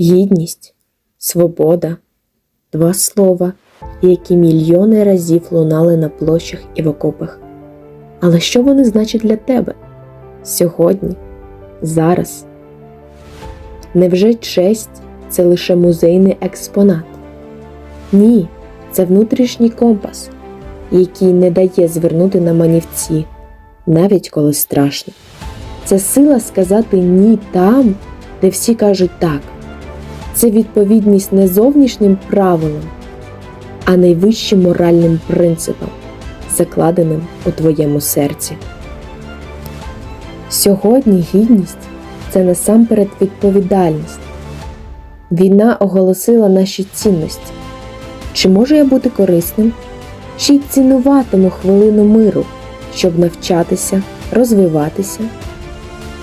Гідність, свобода, два слова, які мільйони разів лунали на площах і в окопах. Але що вони значать для тебе сьогодні, зараз? Невже честь це лише музейний експонат? Ні, це внутрішній компас, який не дає звернути на манівці, навіть коли страшно. Це сила сказати ні там, де всі кажуть так. Це відповідність не зовнішнім правилам, а найвищим моральним принципам, закладеним у твоєму серці. Сьогодні гідність це насамперед відповідальність. Війна оголосила наші цінності. Чи можу я бути корисним? Чи цінуватиму хвилину миру, щоб навчатися, розвиватися?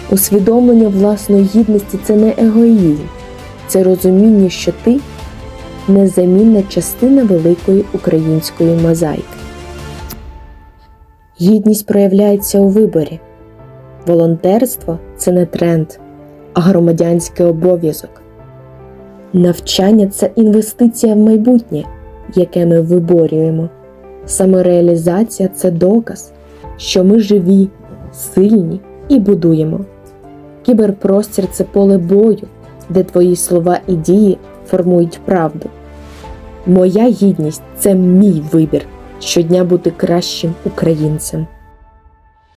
Усвідомлення власної гідності це не егоїзм, це розуміння, що ти незамінна частина великої української мозаїки. Гідність проявляється у виборі. Волонтерство це не тренд, а громадянський обов'язок. Навчання це інвестиція в майбутнє, яке ми виборюємо. Самореалізація це доказ, що ми живі, сильні і будуємо. Кіберпростір це поле бою, де твої слова і дії формують правду. Моя гідність це мій вибір щодня бути кращим українцем.